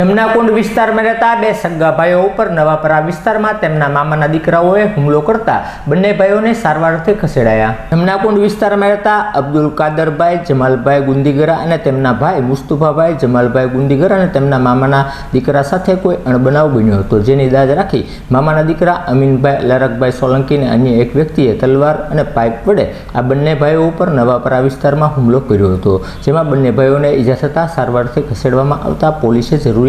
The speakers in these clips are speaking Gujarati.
જમનાકુંડ વિસ્તારમાં રહેતા બે સગા ભાઈઓ ઉપર નવાપરા વિસ્તારમાં તેમના મામાના દીકરાઓએ હુમલો કરતા બંને ભાઈઓને સારવારથી ખસેડાયા. જમનાકુંડ વિસ્તારમાં રહેતા અબ્દુલ કાદરભાઈ, જમાલભાઈ ગુંદીગરા અને તેમના ભાઈ મુસ્તુફાભાઈ, જમાલભાઈ ગુંદીગરા અને તેમના મામાના દીકરા સાથે કોઈ અણબનાવ બન્યો હતો. જેની દાદ રાખી મામાના દીકરા અમીનભાઈ, લરકભાઈ સોલંકીને અન્ય એક વ્યક્તિએ તલવાર અને પાઇપ વડે આ બંને ભાઈઓ ઉપર નવાપરા વિસ્તારમાં હુમલો કર્યો હતો, જેમાં બંને ભાઈઓને ઈજા થતાં સારવારથી ખસેડવામાં આવતા પોલીસે જરૂરી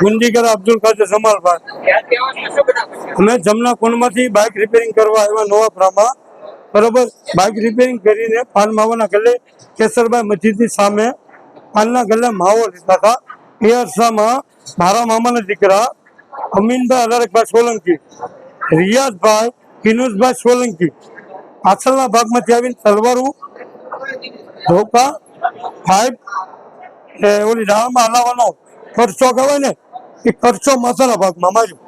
ગુંદીગર અબ્દુલ કાદર જમાલભાઈ અમે જમના કુંડમાંથી બાઇક રિપેરિંગ કરવા આવ્યા નવાપરામાં. બરોબર? બાઇક રિપેરિંગ કરીને પાન માવાના ગલ્લે કેસરભાઈ મસ્જિદની સામે પાનના ગલ્લે માવો લીધા હતા. એ અરસામાં મારા મામાના દીકરા અમીનભાઈ અલારકભાઈ સોલંકી રિયાઝભાઈ કિનુસભાઈ સોલંકી. પાછળના ભાગમાંથી આવીને તલવારું ધોકા પાઇપ એ ઓલી ડાળમાં હલાવવાનો ખર્ચો કહેવાય ને એ ખર્ચો માથાના ભાગમાં માર્યો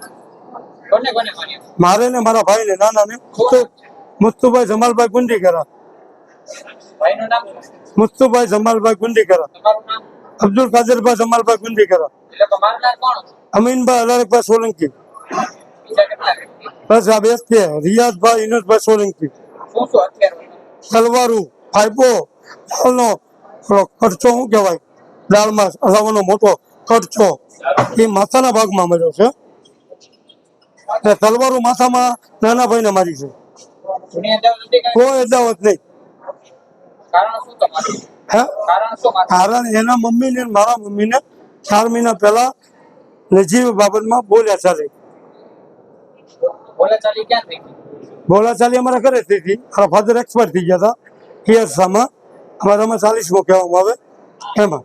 મારે ને મારા ભાઈ ને નાના ને મુસ્તુભાઈ જમાલભાઈ ગુંડી કરા ભાઈનું? મુસ્તુભાઈ જમાલભાઈ ગુંડી કરા અબ્દુલ કાદરભાઈ જમાલભાઈ ગુંડી કરા? અમીનભાઈ અલારકભાઈ સોલંકી. બસ આ બેસ છે. રિયાઝભાઈ ઇનોસભાઈ સોલંકી. સલવારું પાઇપો દાળનો ખર્ચો શું કહેવાય? દાળમાં હલાવવાનો મોટો ખર્ચો. એ માથાના ભાગમાં મળ્યો છે. ને તલવારું માથામાં નાના ભાઈને મારી છે. કાંઈ? અદાવત નહીં. કારણ એના મમ્મીને ને મારા મમ્મીને ચાર મહિના પહેલા નજીબ બાબતમાં બોલ્યા ચાલે. બોલાચાલી ક્યાં અમારા ઘરે થઈ હતી મારા ફાધર એક્સપાયર થઈ ગયા હતા. અરસામાં અમારામાં ચાલીસ કહેવામાં આવે. એમાં.